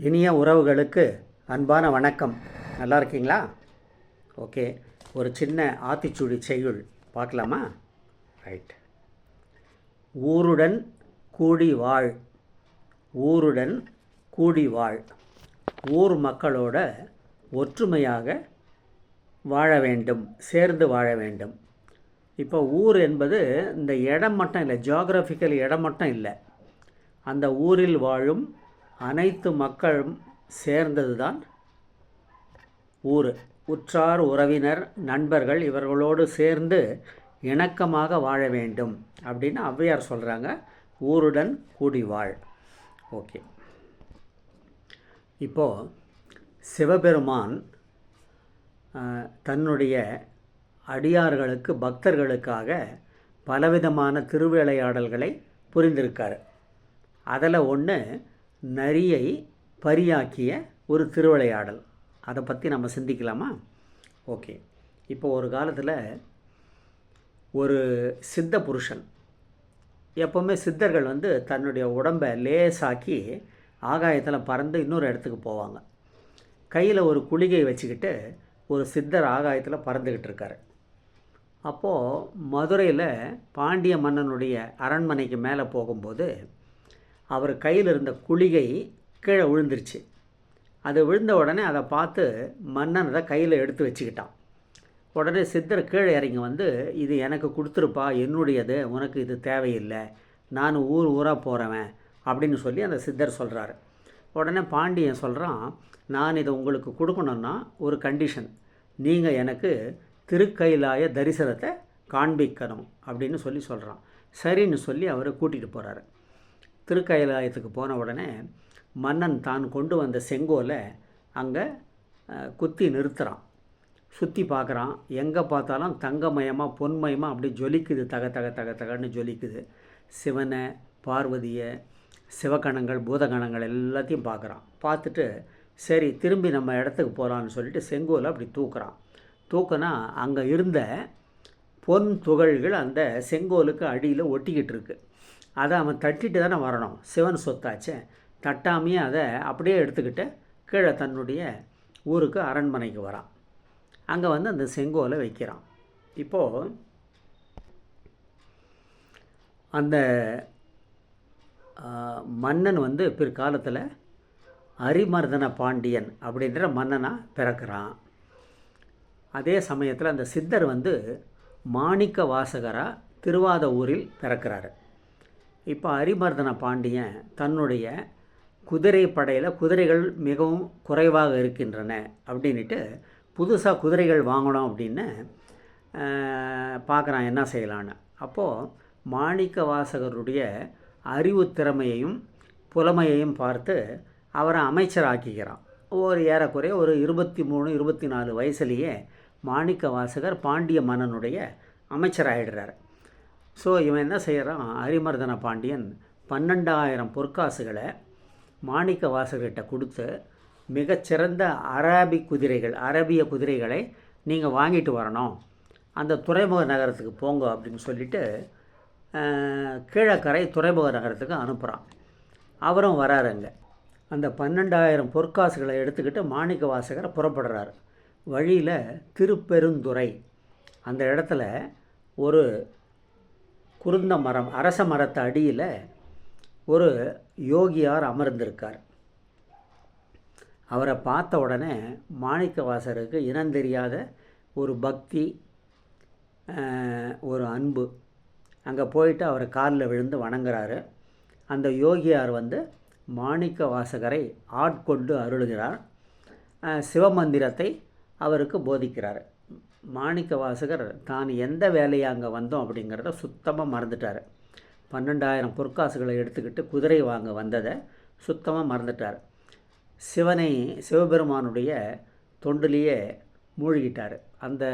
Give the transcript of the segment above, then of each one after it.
இனிய உறவுகளுக்கு அன்பான வணக்கம். நல்லா இருக்கீங்களா ஓகே ஒரு சின்ன ஆத்திச்சூடி செய்யுள் பார்க்கலாமா? ரைட் ஊருடன் கூடி வாழ். ஊருடன் கூடி வாழ். ஊர் மக்களோட ஒற்றுமையாக வாழ வேண்டும் சேர்ந்து வாழ வேண்டும். இப்போ ஊர் என்பது இந்த இடம் மட்டும் இல்லை ஜியாகிரபிக்கல் இடம் மட்டும் இல்லை. அந்த ஊரில் வாழும் அனைத்து மக்களும் சேர்ந்தது தான் ஊர். உற்றார் உறவினர் நண்பர்கள் இவர்களோடு சேர்ந்து இணக்கமாக வாழ வேண்டும் அப்படின்னு ஔவையார் சொல்கிறாங்க ஊருடன் கூடி வாழ். ஓகே. இப்போது சிவபெருமான் தன்னுடைய அடியார்களுக்கு பக்தர்களுக்காக பலவிதமான திருவிளையாடல்களை புரிந்திருக்கார். அதில் ஒன்று நரியை பரியாக்கிய ஒரு திருவிளையாடல். அதை பற்றி நம்ம சிந்திக்கலாமா? ஓகே. இப்போ ஒரு காலத்தில் ஒரு சித்த புருஷன் எப்போவுமே சித்தர்கள் வந்து தன்னுடைய உடம்பை லேசாக்கி ஆகாயத்தில் பறந்து இன்னொரு இடத்துக்கு போவாங்க. கையில் ஒரு குளிகை வச்சுக்கிட்டு ஒரு சித்தர் ஆகாயத்தில் பறந்துக்கிட்டு இருக்காரு. அப்போது மதுரையில் பாண்டிய மன்னனுடைய அரண்மனைக்கு மேலே போகும்போது அவர் கையில் இருந்த குளிகை கீழே விழுந்துருச்சு. அது விழுந்த உடனே அதை பார்த்து மன்னன் அதை கையில் எடுத்து வச்சுக்கிட்டான். உடனே சித்தர் கீழே இறங்கி வந்து இது எனக்கு கொடுத்துருப்பா என்னுடையது உனக்கு இது தேவையில்லை நான் ஊர் ஊராக போகிறவன் அப்படின்னு சொல்லி அந்த சித்தர் சொல்கிறாரு உடனே பாண்டியன் சொல்கிறான் நான் இதை உங்களுக்கு கொடுக்கணுன்னா ஒரு கண்டிஷன் நீங்கள் எனக்கு திருக்கைலாய தரிசனத்தை காண்பிக்கணும் அப்படின்னு சொல்லி சொல்கிறான் சரின்னு சொல்லி அவரை கூட்டிகிட்டு போகிறாரு திருக்கைலாயத்துக்கு போன உடனே மன்னன் தான் கொண்டு வந்த செங்கோலை அங்கே குத்தி நிறுத்துகிறான் சுற்றி பார்க்குறான். எங்கே பார்த்தாலும் தங்கமயமாக பொன்மயமாக அப்படி ஜொலிக்குது. தக தக தக தகன்னு ஜொலிக்குது. சிவனை பார்வதியை சிவகணங்கள் பூதகணங்கள் எல்லாத்தையும் பார்க்குறான். பார்த்துட்டு சரி திரும்பி நம்ம இடத்துக்கு போகலான்னு சொல்லிட்டு செங்கோலை அப்படி தூக்குறான். தூக்குனா அங்கே இருந்த பொன் துகள்கள் அந்த செங்கோலுக்கு அடியில் ஒட்டிக்கிட்டு இருக்கு. அதை அவன் தட்டிட்டு தானே வரணும். சிவன் சொத்தாச்சே. தட்டாமையே அதை அப்படியே எடுத்துக்கிட்டு கீழே தன்னுடைய ஊருக்கு அரண்மனைக்கு வரான். அங்கே வந்து அந்த செங்கோலை வைக்கிறான். இப்போது அந்த மன்னன் வந்து பிற்காலத்தில் அரிமர்தன பாண்டியன் அப்படின்ற மன்னனாக பிறக்கிறான். அதே சமயத்தில் அந்த சித்தர் வந்து மாணிக்க வாசகராக திருவாத ஊரில் பிறக்கிறாரு. இப்போ அரிமர்தன பாண்டியன் தன்னுடைய குதிரை படையில் குதிரைகள் மிகவும் குறைவாக இருக்கின்றன அப்படின்ட்டு புதுசாக குதிரைகள் வாங்கணும் அப்படின்னு பார்க்குறான் என்ன செய்யலான்னு. அப்போது மாணிக்க வாசகருடைய அறிவு திறமையையும் புலமையையும் பார்த்து அவரை அமைச்சராக்கிக்கிறான் ஒரு ஏறக்குறைய ஒரு இருபத்தி மூணு இருபத்தி நாலு வயசுலேயே மாணிக்க வாசகர் பாண்டிய மன்னனுடைய அமைச்சராகிடுறார் ஸோ இவன் என்ன செய்கிறான் அரிமர்தன பாண்டியன் பன்னெண்டாயிரம் பொற்காசுகளை மாணிக்க வாசகர்கிட்ட கொடுத்து மிகச்சிறந்த அரபி குதிரைகள் அரபிய குதிரைகளை நீங்கள் வாங்கிட்டு வரணும். அந்த துறைமுக நகரத்துக்கு போங்க அப்படின்னு சொல்லிட்டு கீழக்கரை துறைமுக நகரத்துக்கு அனுப்புகிறான் அவரும் வராருங்க அந்த பன்னெண்டாயிரம் பொற்காசுகளை எடுத்துக்கிட்டு மாணிக்க வாசகரை புறப்படுறாரு. வழியில் திருப்பெருந்துறை. அந்த இடத்துல ஒரு குருந்த மரம் அரச மரத்து அடியில் ஒரு யோகியார் அமர்ந்திருக்கார். அவரை பார்த்த உடனே மாணிக்க வாசகருக்கு இனந்தெரியாத ஒரு பக்தி ஒரு அன்பு. அங்கே போயிட்டு அவர் காலில் விழுந்து வணங்குறாரு. அந்த யோகியார் வந்து மாணிக்க வாசகரை ஆட்கொண்டு அருளுகிறார். சிவமந்திரத்தை அவருக்கு போதிக்கிறார். மாணிக்க வாசகர் தான் எந்த வேலையை அங்கே வந்தோம்? அப்படிங்கிறத சுத்தமாக மறந்துட்டார். பன்னெண்டாயிரம் பொற்காசுகளை எடுத்துக்கிட்டு குதிரை வாங்க வந்ததை சுத்தமாக மறந்துட்டார். சிவனை சிவபெருமானுடைய தொண்டிலேயே மூழ்கிட்டார். அந்த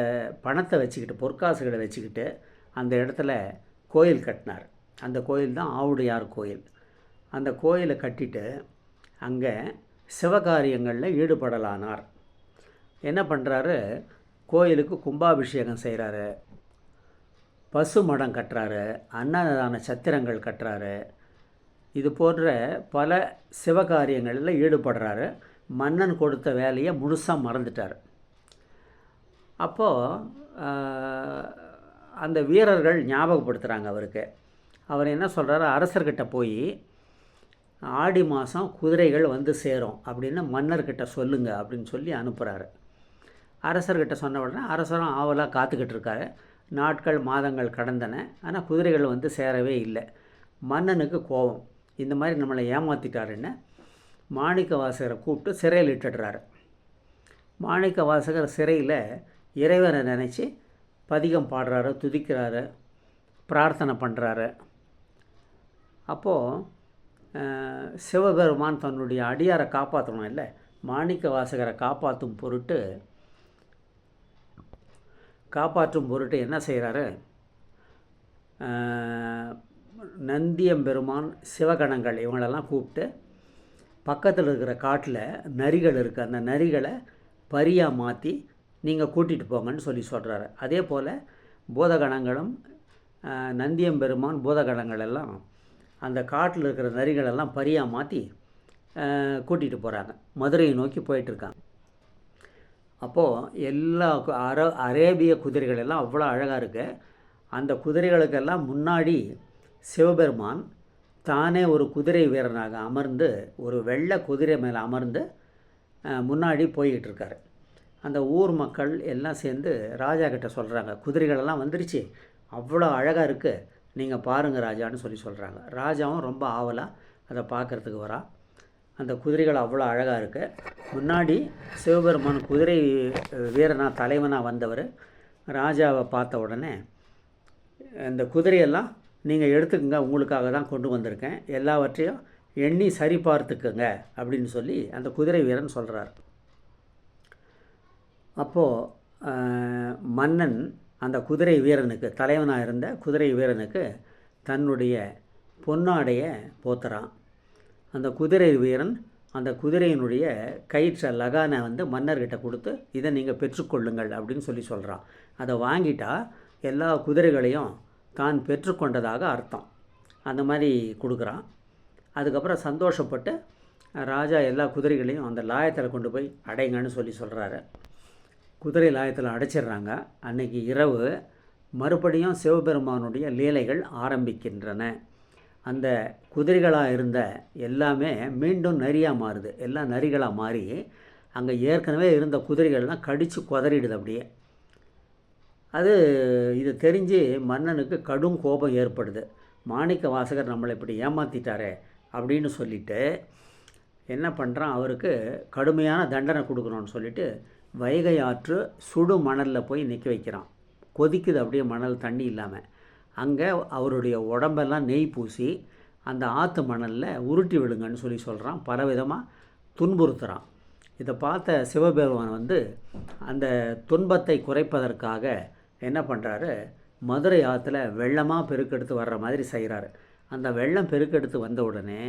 பணத்தை வச்சுக்கிட்டு பொற்காசுகளை வச்சுக்கிட்டு அந்த இடத்துல கோயில் கட்டினார். அந்த கோயில் தான் ஆவுடையார் கோயில். அந்த கோயிலை கட்டிட்டு அங்கே சிவகாரியங்களில் ஈடுபடலானார். என்ன பண்ணுறாரு கோயிலுக்கு கும்பாபிஷேகம் செய்கிறாரு பசு மடம் கட்டுறாரு. அன்னதான சத்திரங்கள் கட்டுறாரு. இது போன்ற பல சிவகாரியங்களில் ஈடுபடுறாரு. மன்னன் கொடுத்த வேலையை முழுசாக மறந்துட்டார். அப்போது அந்த வீரர்கள் ஞாபகப்படுத்துகிறாங்க அவருக்கு. அவர் என்ன சொல்கிறாரு அரசர்கிட்ட போய் ஆடி மாதம் குதிரைகள் வந்து சேரும் அப்படின்னு மன்னர்கிட்ட சொல்லுங்கள் அப்படின்னு சொல்லி அனுப்புகிறாரு அரசர்கிட்ட சொன்ன உடனே அரசரும் ஆவலாக காத்துக்கிட்டு இருக்காரு நாட்கள் மாதங்கள் கடந்தன. ஆனால் குதிரைகள் வந்து சேரவே இல்லை. மன்னனுக்கு கோபம். இந்த மாதிரி நம்மளை ஏமாற்றிட்டாருன்னு மாணிக்க வாசகரை கூப்பிட்டு சிறையில் இட்டுடுறாரு. மாணிக்க வாசகர் சிறையில் இறைவனை நினச்சி பதிகம் பாடுறாரு துதிக்கிறாரு பிரார்த்தனை பண்ணுறாரு அப்போது சிவபெருமான் தன்னுடைய அடியாரை காப்பாற்றணும் இல்லை மாணிக்க வாசகரை காப்பாற்றும் பொருட்டு காப்பாற்றும் பொருட்டு என்ன செய்கிறாரு? நந்தியம்பெருமான் சிவகணங்கள் இவங்களெல்லாம் கூப்பிட்டு பக்கத்தில் இருக்கிற காட்டில் நரிகள் இருக்குது அந்த நரிகளை பரியாக மாற்றி நீங்கள் கூட்டிகிட்டு போங்கன்னு சொல்லி சொல்கிறாரு அதே போல் பூதகணங்களும் நந்தியம்பெருமான் பூதகணங்கள் எல்லாம் அந்த காட்டில் இருக்கிற நரிகளெல்லாம் பரியாக மாற்றி கூட்டிகிட்டு போகிறாங்க மதுரையை நோக்கி போயிட்டுருக்காங்க அப்போது எல்லா அர அரேபிய குதிரைகள் எல்லாம் அவ்வளோ அழகாக இருக்குது அந்த குதிரைகளுக்கெல்லாம் முன்னாடி சிவபெருமான் தானே ஒரு குதிரை வீரனாக அமர்ந்து ஒரு வெள்ளை குதிரை மேலே அமர்ந்து முன்னாடி போய்கிட்டு இருக்காரு. அந்த ஊர் மக்கள் எல்லாம் சேர்ந்து ராஜா கிட்ட சொல்கிறாங்க குதிரைகளெல்லாம் வந்துருச்சு அவ்வளோ அழகாக இருக்குது நீங்கள் பாருங்கள் ராஜான்னு சொல்லி சொல்கிறாங்க ராஜாவும் ரொம்ப ஆவலாக அதை பார்க்குறதுக்கு வரான் அந்த குதிரைகள் அவ்வளோ அழகாக இருக்குது முன்னாடி சிவபெருமான் குதிரை வீரனாக தலைவனாக வந்தவர். ராஜாவை பார்த்த உடனே இந்த குதிரையெல்லாம் நீங்கள் எடுத்துக்கங்க உங்களுக்காக தான் கொண்டு வந்திருக்கேன். எல்லாவற்றையும் எண்ணி சரி பார்த்துக்குங்க அப்படின்னு சொல்லி அந்த குதிரை வீரன் சொல்கிறார் அப்போது மன்னன் அந்த குதிரை வீரனுக்கு தலைவனாக இருந்த குதிரை வீரனுக்கு தன்னுடைய பொன்னாடையை போத்துறான். அந்த குதிரை வீரன் அந்த குதிரையினுடைய கயிற்ற லகானை வந்து மன்னர்கிட்ட கொடுத்து இதை நீங்கள் பெற்றுக்கொள்ளுங்கள் அப்படின்னு சொல்லி சொல்கிறான் அதை வாங்கிட்டா எல்லா குதிரைகளையும் தான் பெற்றுக்கொண்டதாக அர்த்தம். அந்த மாதிரி கொடுக்குறான். அதுக்கப்புறம் சந்தோஷப்பட்டு ராஜா எல்லா குதிரைகளையும் அந்த லாயத்தில் கொண்டு போய் அடைங்கன்னு சொல்லி சொல்கிறாரு குதிரை லாயத்தில் அடைச்சிடுறாங்க. அன்னைக்கு இரவு மறுபடியும் சிவபெருமானுடைய லீலைகள் ஆரம்பிக்கின்றன. அந்த குதிரைகளாக இருந்த எல்லாமே மீண்டும் நரியாக மாறுது. எல்லாம் நரிகளாக மாறி அங்கே ஏற்கனவே இருந்த குதிரைகள்லாம் கடித்து குதறிடுது அப்படியே. அது இது தெரிஞ்சு மன்னனுக்கு கடும் கோபம் ஏற்படுது. மாணிக்க வாசகர் நம்மளை இப்படி ஏமாற்றிட்டாரே அப்படின்னு சொல்லிட்டு என்ன பண்ணுறான் அவருக்கு கடுமையான தண்டனை கொடுக்கணும்னு சொல்லிட்டு வைகை ஆற்று சுடு மணலில் போய் நிற்க வைக்கிறான். கொதிக்குது அப்படியே மணல் தண்ணி இல்லாமல் அங்கே அவருடைய உடம்பெல்லாம் நெய் பூசி அந்த ஆற்று மணலில் உருட்டி விடுங்கன்னு சொல்லி சொல்கிறான் பலவிதமாக துன்புறுத்துகிறான் இதை பார்த்த சிவபெருமான் வந்து அந்த துன்பத்தை குறைப்பதற்காக என்ன பண்ணுறாரு மதுரை ஆற்றுல வெள்ளமாக பெருக்கெடுத்து வர்ற மாதிரி செய்கிறாரு அந்த வெள்ளம் பெருக்கெடுத்து வந்த உடனே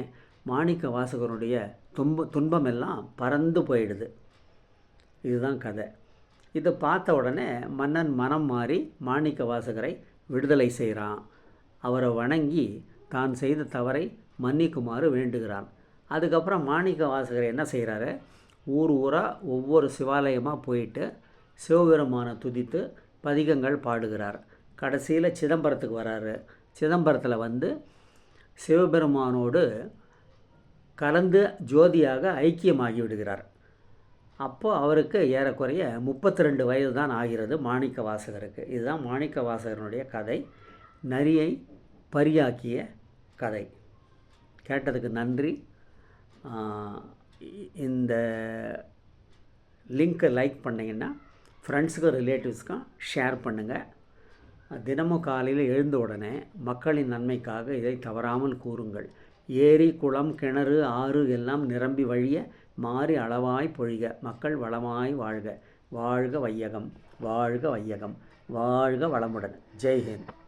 மாணிக்க வாசகருடைய துன்ப துன்பம் எல்லாம் பறந்து போயிடுது. இதுதான் கதை. இதை பார்த்த உடனே மன்னன் மனம் மாறி மாணிக்க வாசகரை விடுதலை செய்கிறான். அவரை வணங்கி தான் செய்த தவறை மன்னிக்குமாறு வேண்டுகிறான். அதுக்கப்புறம் மாணிக்க வாசகர் என்ன செய்கிறாரு? ஊர் ஊராக ஒவ்வொரு சிவாலயமாக போயிட்டு சிவபெருமானை துதித்து பதிகங்கள் பாடுகிறார். கடைசியில் சிதம்பரத்துக்கு வராரு. சிதம்பரத்தில் வந்து சிவபெருமானோடு கலந்து ஜோதியாக ஐக்கியமாகி விடுகிறார். அப்போது அவருக்கு ஏறக்குறைய முப்பத்தி ரெண்டு வயது தான் ஆகிறது மாணிக்க வாசகருக்கு இதுதான் மாணிக்க வாசகரனுடைய கதை. நரியை பரியாக்கிய கதை. கேட்டதுக்கு நன்றி. இந்த லிங்க்கை லைக் பண்ணிங்கன்னா ஃப்ரெண்ட்ஸுக்கும் ரிலேட்டிவ்ஸ்க்கும் ஷேர் பண்ணுங்கள் தினமும் காலையில் எழுந்த உடனே மக்களின் நன்மைக்காக இதை தவறாமல் கூறுங்கள். ஏரி குளம் கிணறு ஆறு எல்லாம் நிரம்பி வழிய மாறி அளவாய் பொழிக மக்கள் வளமாய் வாழ்க. வாழ்க வையகம் வாழ்க வையகம் வாழ்க வளமுடன். ஜெய்ஹிந்த்.